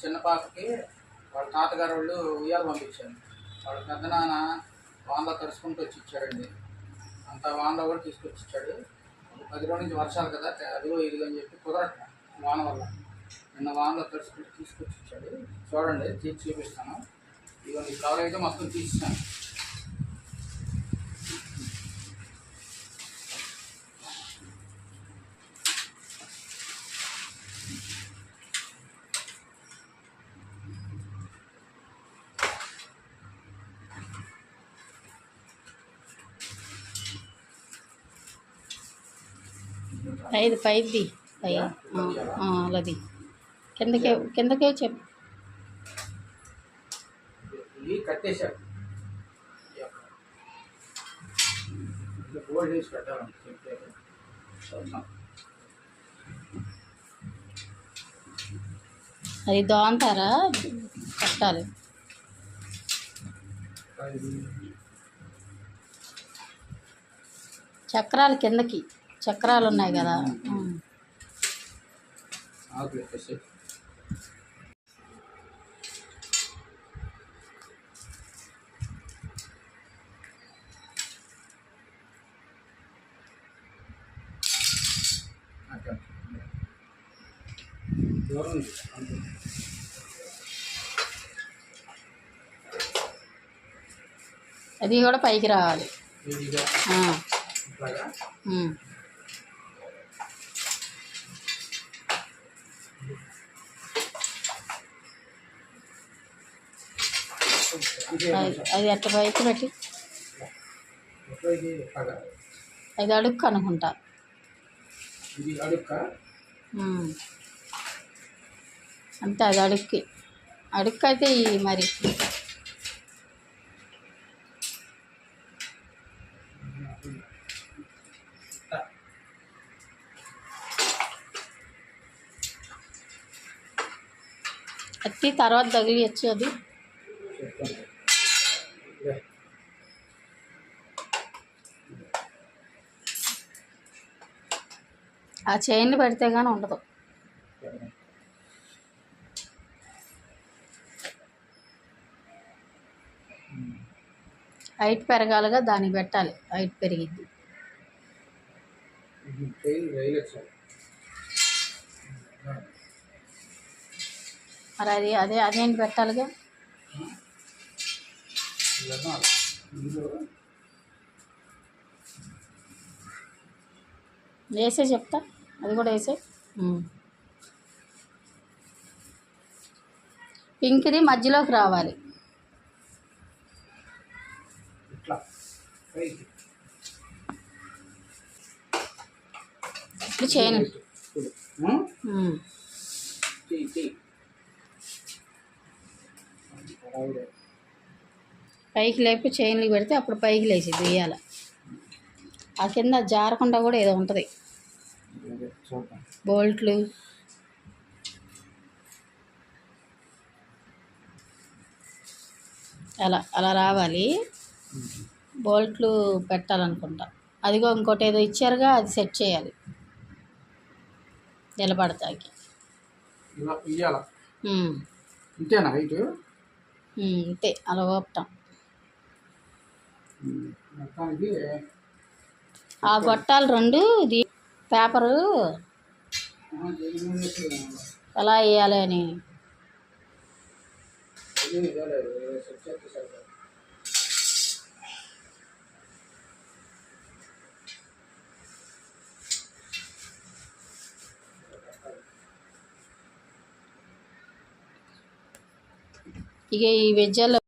చిన్న పాపకి వాళ్ళ తాతగారు వాళ్ళు ఉయ్యాలు పంపించాను వాళ్ళ పెద్ద నాన్న వానలో తడుచుకుంటూ వచ్చి ఇచ్చాడండి. అంత వానలో కూడా తీసుకొచ్చి ఇచ్చాడు. పది రోజుల నుంచి వర్షాలు కదా అదిగో ఇదిగో అని చెప్పి కుదరట వాన వల్ల. నిన్న వానలో తరుచుకుంటూ తీసుకొచ్చి ఇచ్చాడు. చూడండి తీసి చూపిస్తాను. ఇదిగో ఈ కవర్ అయితే మొత్తం తీసిస్తాను ఐదు పైది పై అలాది కిందకే కిందకే చూద్దాం. అది దోంతారా? కట్టాలి. చక్రాలు కిందకి. చక్రాలు ఉన్నాయి కదా. అది కూడా పైకి రావాలి. అది అట్ట పైకి పెట్టి. అది అడుక్కు అనుకుంటా. అంతే అది అడుక్కి. అడుక్కు అయితే మరి. అత్తి తర్వాత తగిలియచ్చు అది. ఆ చైన్లు పెడితే కానీ ఉండదు. హైట్ పెరగాలిగా దానికి పెట్టాలి. హైట్ పెరిగిద్ది. వచ్చారు మరి అది అదే అదేంటి పెట్టాలిగా? వేసే చెప్తా. అది కూడా వేసే పింక్ది మధ్యలోకి రావాలి. ఇప్పుడు ఆవిడే. పైకి లేపి చైన్లు పెడితే అప్పుడు పైకి లేచి వేయాలి ఆ కింద జారకుండా కూడా ఏదో ఉంటుంది. బోల్ట్లు. అలా అలా రావాలి. బోల్ట్లు పెట్టాలనుకుంటా. అదిగో ఇంకోటి ఏదో ఇచ్చారుగా అది సెట్ చేయాలి. నిలబడతాకి. ఇంతేనా హైట్ అలా ఓపటం ఆ గొట్టాలు రెండు పేపరు ఎలా వేయాలి అని? ఇక ఈ వెజ్జాలు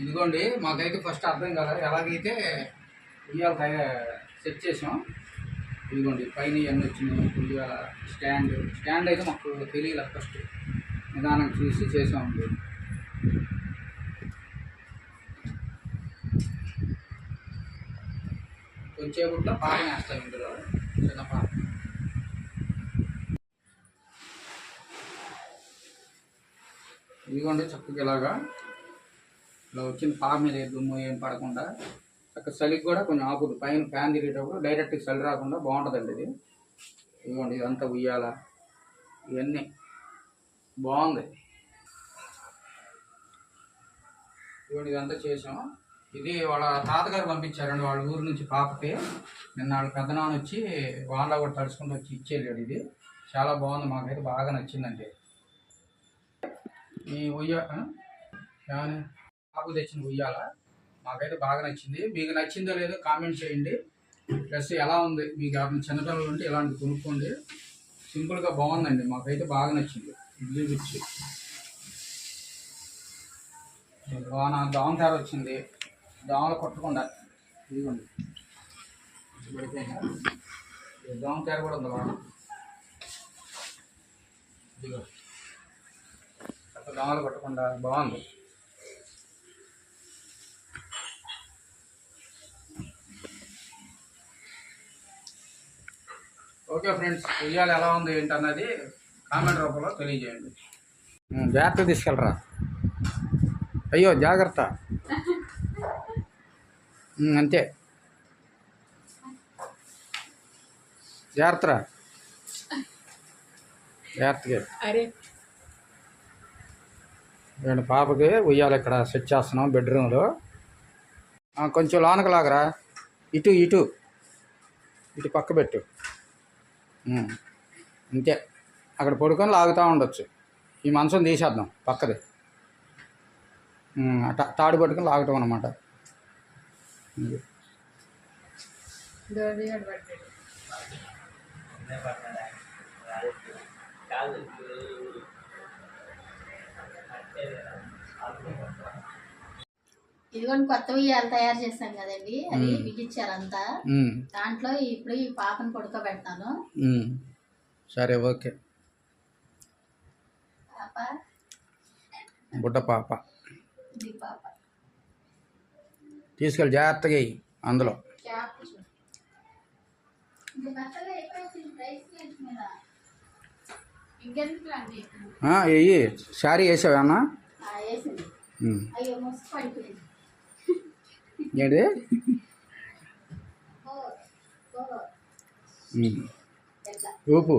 ఇదిగోండి మాకైతే ఫస్ట్ అర్థం కదా ఎలాగైతే ఉయ్యాల సెట్ చేసాం ఇదిగోండి పైన ఇవన్నీ వచ్చినాయి. ఉయ్యాల స్టాండ్ స్టాండ్ అయితే మాకు తెలియలే ఫస్ట్ నిదానం చూసి చేసామండి కొంచెంసేపట్లో పాకం వేస్తాం ఇందులో. చిన్న పాకం. ఇదిగోండి చక్కగా ఇలాగా ఇలా వచ్చిన పా మీద దుమ్ము ఏం పడకుండా అక్కడ చలికి కూడా కొంచెం ఆపుదు పైన ఫ్యాన్ తిరిగేటప్పుడు డైరెక్ట్గా చలి రాకుండా బాగుంటుందండి ఇది. ఇదిగోండి ఇదంతా ఉయ్యాల. ఇవన్నీ. బాగుంది. ఇవ్వండి ఇదంతా చేసాము ఇది వాళ్ళ తాతగారు పంపించారండి వాళ్ళ ఊరు నుంచి పాపకి. నిన్న వాళ్ళ పెద్దనాన్న వచ్చి వాళ్ళ కూడా తడుచుకుంటూ వచ్చి ఇచ్చేళ్ళాడు ఇది. చాలా బాగుంది మాకైతే బాగా నచ్చిందండి. ఈ ఉయ్య పాపకు తెచ్చిన ఉయ్యాల. మాకైతే బాగా నచ్చింది. మీకు నచ్చిందో లేదో కామెంట్ చేయండి. ప్లస్ ఎలా ఉంది? మీకు ఎవరైనా చిన్నపిల్లలు ఉంటే ఇలాంటి కొనుక్కోండి. సింపుల్గా బాగుందండి. మాకైతే బాగా నచ్చింది. ఇడ్లీ మిర్చి దోమ తేర వచ్చింది. దోమలు కొట్టకుండా ఇదిగోండి. పడిపోయింది దోమ దోమతెర కూడా ఉంది బాగా ఇదిగో. అట్లా దోమలు కొట్టకుండా బాగుంది. ఓకే ఫ్రెండ్స్ ఉయ్యాలు ఎలా ఉంది ఏంటన్నది కామెంట్ రూపంలో తెలియజేయండి. జాగ్రత్త తీసుకెళ్ళరా? అయ్యో జాగ్రత్త. అంతే. జాగ్రత్త జాగ్రత్తగా. అరే. నేను పాపకి ఉయ్యాలి ఇక్కడ సెట్ చేస్తున్నాం బెడ్రూమ్లో. ఆ, కొంచెం లోనకు లాగరా ఇటు ఇటు. ఇటు పక్క పెట్టు. అంతే అక్కడ పడుకొని లాగుతూ ఉండొచ్చు. ఈ మంచం తీసేద్దాం పక్కది. తాడు పట్టుకొని లాగటం అనమాట ఇదిగోండి కొత్త ఉయ్యాలు తయారు చేశాం కదండి అది బిగించారు అంతా. దాంట్లో ఇప్పుడు ఈ పాపను పడుకోబెడతాను. సరే ఓకే. బుడ్డ పాప. తీసుకెళ్ళి జాగ్రత్తగా అందులో. వెయ్యి శారీ వేసావా అయ్యో పడిపోయింది. ఏంటి? ఊపు.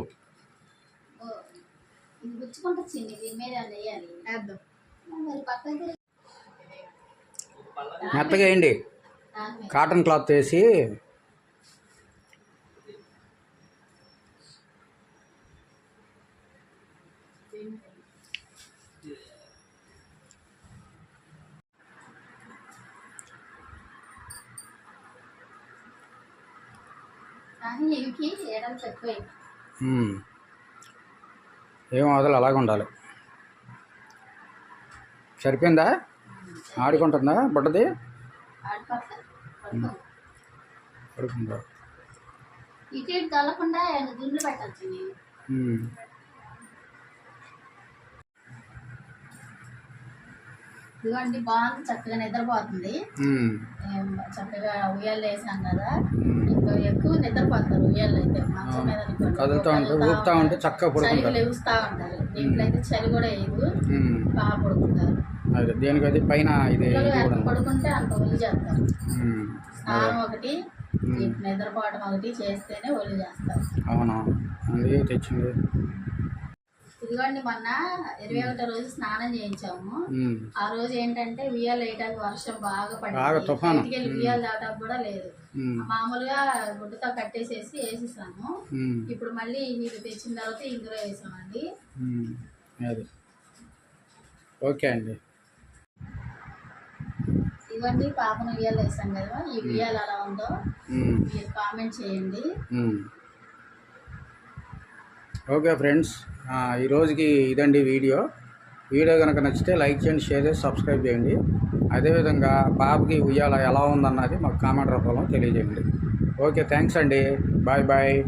మెత్తగా వేయండి. కాటన్ క్లాత్ వేసి. ఏం వదలు అలాగ ఉండాలి. సరిపోయిందా? ఆడుకుంటుందా బుడ్డది? ఆడిపోతారు పడుకుందా ఇటు ఇటు తొలకుండా గుండ్లు పెట్టచ్చు నేను. ఉమ్. ఇదిగోండి బాగుంది చక్కగా నిద్రపోతుంది. చక్కగా ఉయ్యాలు వేసాం కదా. ఎక్కువ నిద్రపోతారు ఉయ్యాలు అయితే మంచం మీద. కదులుతూ ఉంటే కదులుతా ఊపుతూ ఉంటే చక్కగా చలికి పడుకుంటారు. లేవుస్తూ ఉంటారు దీంట్లో అయితే చలి కూడా వేయదు. ఉమ్. బాగా పడుకుంటారు. అదే దేనికి అది పైన ఇది పిల్లలు ఇది కూడా ఎంత పడుకుంటే అంత ఒళ్ళు చేస్తారు. ఉమ్. స్నానం ఒకటి ఈ నిద్రపోవడం ఒకటి చేస్తేనే ఒళ్ళు చేస్తారు. అవునా అందుకే తెచ్చింది. ఇదిగోండి మొన్న ఇరవై ఒకటో రోజు స్నానం చేయించాము. ఆ రోజు ఏంటంటే ఉయ్యాలు వేయడానికి వర్షం బాగా పడింది. బయటికి వెళ్ళి ఉయ్యాలు దాటానికి కూడా లేదు. మామూలుగా గుడ్డతో కట్టేసేసి వేసేసాము. ఇప్పుడు మళ్ళీ ఇది తెచ్చిన తర్వాత ఇందులో వేసామండి. ఓకే అండి. ఇవ్వండి పాపను ఉయ్యాలు వేసాం కదా. ఈ ఉయ్యాలు ఎలా ఉందో. మీరు కామెంట్ చేయండి. Okay friends. ఈరోజుకి ఈ రోజుకి ఇదండి వీడియో. వీడియో కనుక నచ్చితే లైక్ చేయండి షేర్ చేసి సబ్స్క్రైబ్ చేయండి. అదేవిధంగా బాబుకి ఉయ్యాల ఎలా ఉందన్నది మాకు కామెంట్ రూపంలో తెలియజేయండి. ఓకే థ్యాంక్స్ అండి. Bye bye.